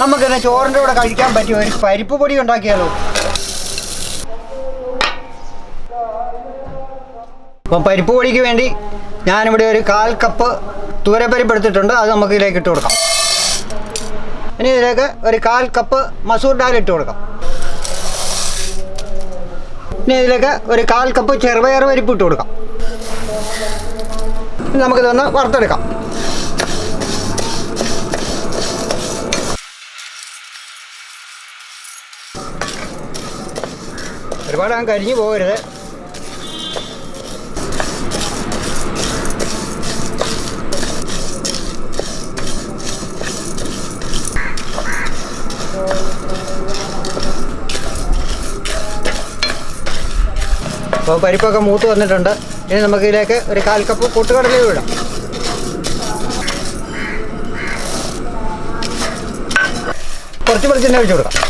നമുക്കിന്ന് ചോറിന്റെ കൂടെ കഴിക്കാൻ പറ്റിയ ഒരു പരിപ്പ് പൊടി ഉണ്ടാക്കിയാലോ? അപ്പം പരിപ്പ് പൊടിക്ക് വേണ്ടി ഞാനിവിടെ ഒരു കാൽ കപ്പ് തൂരപ്പരിപ്പ് എടുത്തിട്ടുണ്ട്. അത് നമുക്ക് ഇതിലേക്ക് ഇട്ട് കൊടുക്കാം. ഇനി ഇതിലേക്ക് ഒരു കാൽ കപ്പ് മസൂർ ഡാൽ ഇട്ട് കൊടുക്കാം. ഇനി ഇതിലേക്ക് ഒരു കാൽ കപ്പ് ചെറുപയർ പരിപ്പ് ഇട്ട് കൊടുക്കാം. നമുക്കിതൊന്ന് വറുത്തെടുക്കാം. ഒരുപാട് അങ്ങ് കരിഞ്ഞു പോകരുത്. അപ്പോൾ പരിപ്പൊക്കെ മൂത്ത് വന്നിട്ടുണ്ട്. ഇനി നമുക്ക് ഇതിലേക്ക് ഒരു കാൽ കപ്പ് കൂട്ടുകടലേ വിടാം കുറച്ച് വെളിച്ചെണ്ണ ഒഴിച്ചു കൊടുക്കാം.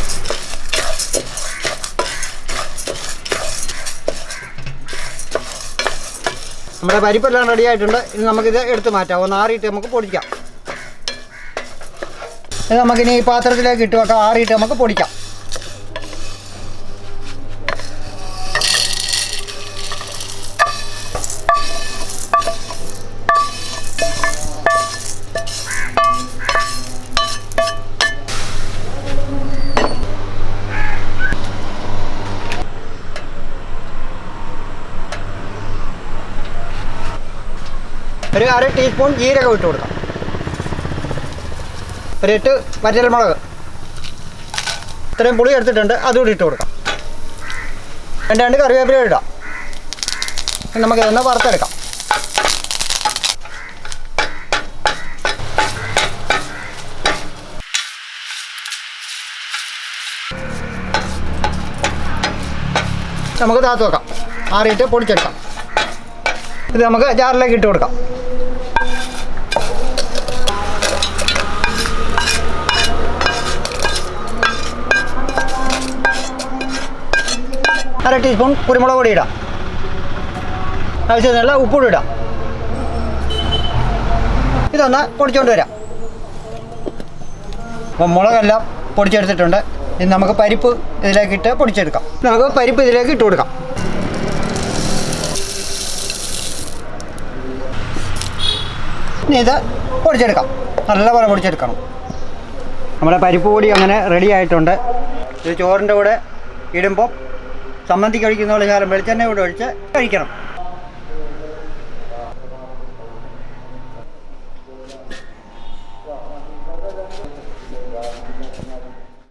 നമ്മുടെ പരിപ്പെല്ലാം റെഡി ആയിട്ടുണ്ട്. ഇനി നമുക്കിത് എടുത്ത് മാറ്റാം. ഒന്ന് ആറിയിട്ട് നമുക്ക് പൊടിക്കാം. ഇത് നമുക്കിനി ഈ പാത്രത്തിലേക്ക് ഇട്ട് വെക്കാം. ആറിയിട്ട് നമുക്ക് പൊടിക്കാം. ഒരു അര ടീസ്പൂൺ ജീരകം ഇട്ട് കൊടുക്കാം. ഒരു എട്ട് വറ്റൽമുളക് ഇത്രയും പുളി എടുത്തിട്ടുണ്ട് അതുകൂടി ഇട്ട് കൊടുക്കാം. രണ്ട് രണ്ട് കറിവേപ്പില ഇടാം. നമുക്ക് ഇതൊന്ന് വറുത്തെടുക്കാം. നമുക്ക് താത്ത് വെക്കാം. ആറിയിട്ട് പൊടിച്ചെടുക്കാം. ഇത് നമുക്ക് ജാറിലേക്ക് ഇട്ട് കൊടുക്കാം. ടീസ്പൂൺ കുരുമുളക് പൊടി ഇടാം. ആവശ്യത്തിനുള്ള ഉപ്പൂടി ഇടാം. ഇതൊന്ന് പൊടിച്ചുകൊണ്ട് വരാം. അപ്പം മുളകെല്ലാം പൊടിച്ചെടുത്തിട്ടുണ്ട്. ഇനി നമുക്ക് പരിപ്പ് ഇതിലേക്ക് ഇട്ട് പൊടിച്ചെടുക്കാം. നമുക്ക് പരിപ്പ് ഇതിലേക്ക് ഇട്ട് കൊടുക്കാം. ഇനി ഇത് പൊടിച്ചെടുക്കാം. നല്ലപോലെ പൊടിച്ചെടുക്കണം. നമ്മുടെ പരിപ്പ് പൊടി അങ്ങനെ റെഡി ആയിട്ടുണ്ട്. ഇത് ചോറിന്റെ കൂടെ ഇടുമ്പോൾ സമ്മന്തി കഴിക്കുന്ന പോലെ ശാലം വെളിച്ചെണ്ണ കൂടെ ഒഴിച്ച് കഴിക്കണം.